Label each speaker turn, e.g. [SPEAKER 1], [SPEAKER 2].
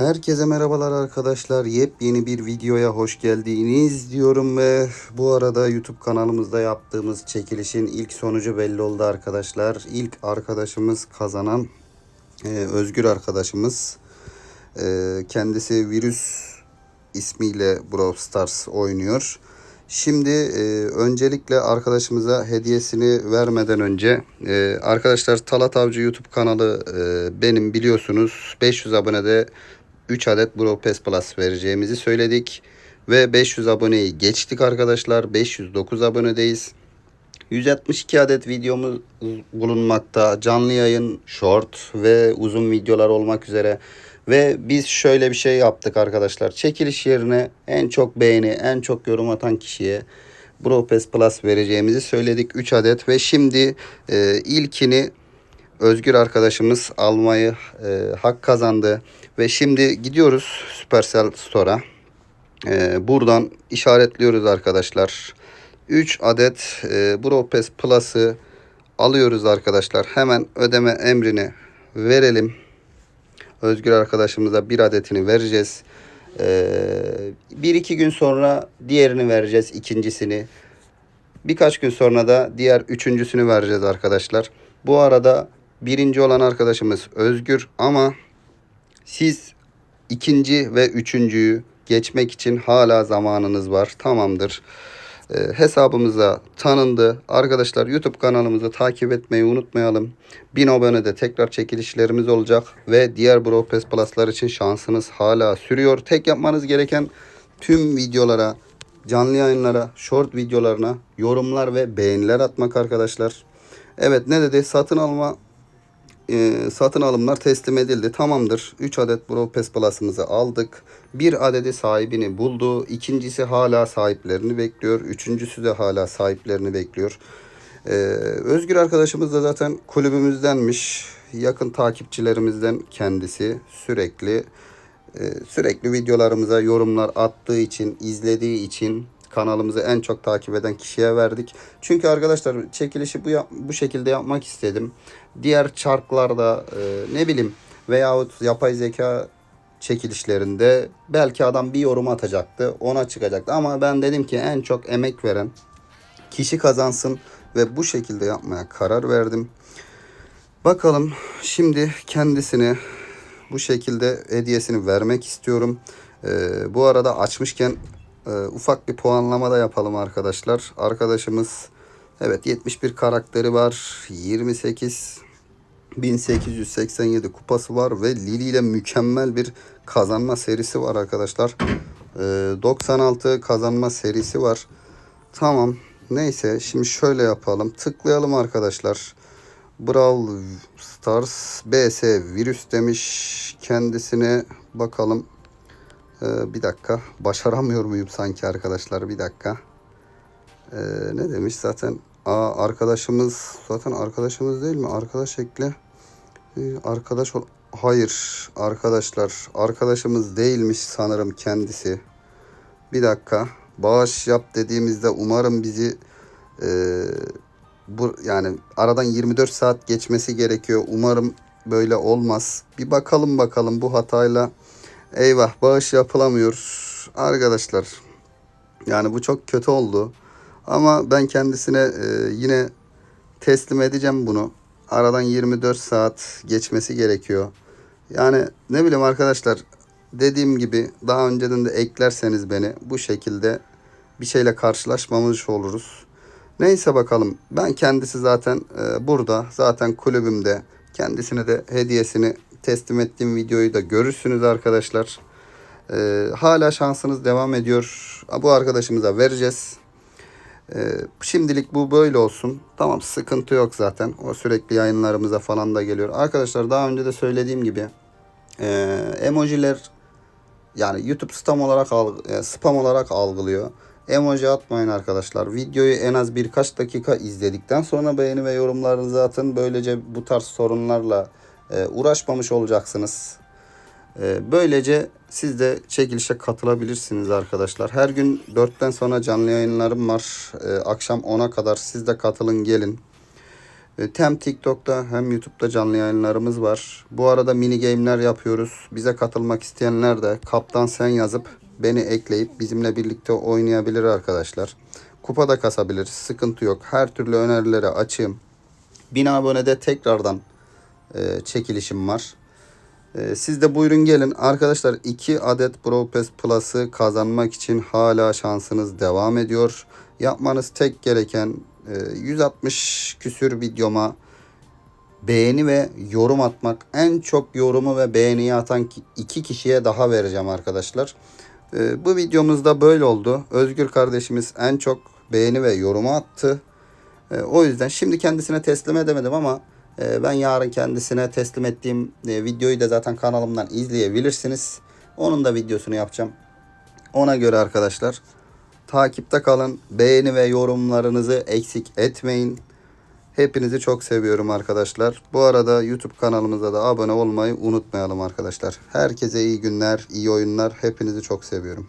[SPEAKER 1] Herkese merhabalar arkadaşlar. Yepyeni bir videoya hoş geldiniz diyorum ve bu arada YouTube kanalımızda yaptığımız çekilişin ilk sonucu belli oldu arkadaşlar. İlk arkadaşımız kazanan e, Özgür arkadaşımız. E, kendisi Virüs ismiyle Brawl Stars oynuyor. Şimdi e, öncelikle arkadaşımıza hediyesini vermeden önce e, arkadaşlar Talat Avcı YouTube kanalı e, benim biliyorsunuz 500 abonede 3 adet Brawl Pass Plus vereceğimizi söyledik. Ve 500 aboneyi geçtik arkadaşlar. 509 abonedeyiz. 162 adet videomuz bulunmakta. Canlı yayın, short ve uzun videolar olmak üzere. Ve biz şöyle bir şey yaptık arkadaşlar. Çekiliş yerine en çok beğeni, en çok yorum atan kişiye Brawl Pass Plus vereceğimizi söyledik. 3 adet ve şimdi e, ilkini Özgür arkadaşımız almayı e, hak kazandı. Ve şimdi gidiyoruz Supercell Store'a. E, buradan işaretliyoruz arkadaşlar. 3 adet e, Brawl Pass Plus'ı alıyoruz arkadaşlar. Hemen ödeme emrini verelim. Özgür arkadaşımıza bir adetini vereceğiz. Ee, bir iki gün sonra diğerini vereceğiz ikincisini. Birkaç gün sonra da diğer üçüncüsünü vereceğiz arkadaşlar. Bu arada birinci olan arkadaşımız Özgür ama siz ikinci ve üçüncüyü geçmek için hala zamanınız var. Tamamdır. Ee, hesabımıza tanındı. Arkadaşlar YouTube kanalımızı takip etmeyi unutmayalım. 1000 abonede tekrar çekilişlerimiz olacak ve diğer Pass Plus'lar için şansınız hala sürüyor. Tek yapmanız gereken tüm videolara, canlı yayınlara, short videolarına yorumlar ve beğeniler atmak arkadaşlar. Evet ne dedi? Satın alma e, satın alımlar teslim edildi. Tamamdır. 3 adet Brawl Pass Plus'ımızı aldık. Bir adedi sahibini buldu. İkincisi hala sahiplerini bekliyor. Üçüncüsü de hala sahiplerini bekliyor. Ee, Özgür arkadaşımız da zaten kulübümüzdenmiş. Yakın takipçilerimizden kendisi. Sürekli e, sürekli videolarımıza yorumlar attığı için, izlediği için kanalımızı en çok takip eden kişiye verdik. Çünkü arkadaşlar çekilişi bu bu şekilde yapmak istedim. Diğer çarklarda e, ne bileyim veyahut yapay zeka çekilişlerinde belki adam bir yorum atacaktı, ona çıkacaktı ama ben dedim ki en çok emek veren kişi kazansın ve bu şekilde yapmaya karar verdim. Bakalım şimdi kendisine bu şekilde hediyesini vermek istiyorum. Ee, bu arada açmışken e, ufak bir puanlama da yapalım arkadaşlar. Arkadaşımız evet 71 karakteri var. 28 1887 kupası var ve Lili ile mükemmel bir kazanma serisi var arkadaşlar. Ee, 96 kazanma serisi var. Tamam. Neyse şimdi şöyle yapalım. Tıklayalım arkadaşlar. Brawl Stars BS virüs demiş kendisine bakalım. Ee, bir dakika başaramıyor muyum sanki arkadaşlar bir dakika. Ee, ne demiş zaten Aa, arkadaşımız zaten arkadaşımız değil mi? Arkadaş ekle. Ee, arkadaş ol. Hayır arkadaşlar arkadaşımız değilmiş sanırım kendisi. Bir dakika bağış yap dediğimizde umarım bizi e, bu yani aradan 24 saat geçmesi gerekiyor. Umarım böyle olmaz. Bir bakalım bakalım bu hatayla. Eyvah bağış yapılamıyor. Arkadaşlar yani bu çok kötü oldu. Ama ben kendisine e, yine teslim edeceğim bunu. Aradan 24 saat geçmesi gerekiyor. Yani ne bileyim arkadaşlar dediğim gibi daha önceden de eklerseniz beni bu şekilde bir şeyle karşılaşmamış oluruz. Neyse bakalım. Ben kendisi zaten e, burada. Zaten kulübümde. Kendisine de hediyesini teslim ettiğim videoyu da görürsünüz arkadaşlar. E, hala şansınız devam ediyor. Bu arkadaşımıza vereceğiz. E, şimdilik bu böyle olsun. Tamam sıkıntı yok zaten. O sürekli yayınlarımıza falan da geliyor. Arkadaşlar daha önce de söylediğim gibi e, emojiler yani YouTube spam olarak alg- e, spam olarak algılıyor. Emoji atmayın arkadaşlar. Videoyu en az birkaç dakika izledikten sonra beğeni ve yorumlarınızı atın. Böylece bu tarz sorunlarla uğraşmamış olacaksınız. E, böylece siz de çekilişe katılabilirsiniz arkadaşlar. Her gün 4'ten sonra canlı yayınlarım var. E, akşam 10'a kadar siz de katılın gelin. Hem TikTok'ta hem YouTube'da canlı yayınlarımız var. Bu arada mini game'ler yapıyoruz. Bize katılmak isteyenler de Kaptan Sen yazıp beni ekleyip bizimle birlikte oynayabilir arkadaşlar. Kupa da kasabilir. Sıkıntı yok. Her türlü önerileri açığım. 1000 abonede tekrardan e, çekilişim var. E, siz de buyurun gelin. Arkadaşlar 2 adet Pass Plus'ı kazanmak için hala şansınız devam ediyor. Yapmanız tek gereken e, 160 küsür videoma beğeni ve yorum atmak. En çok yorumu ve beğeniyi atan ki- iki kişiye daha vereceğim arkadaşlar. E, bu videomuzda böyle oldu. Özgür kardeşimiz en çok beğeni ve yorumu attı. E, o yüzden şimdi kendisine teslim edemedim ama ben yarın kendisine teslim ettiğim e, videoyu da zaten kanalımdan izleyebilirsiniz. Onun da videosunu yapacağım. Ona göre arkadaşlar takipte kalın. Beğeni ve yorumlarınızı eksik etmeyin. Hepinizi çok seviyorum arkadaşlar. Bu arada YouTube kanalımıza da abone olmayı unutmayalım arkadaşlar. Herkese iyi günler, iyi oyunlar. Hepinizi çok seviyorum.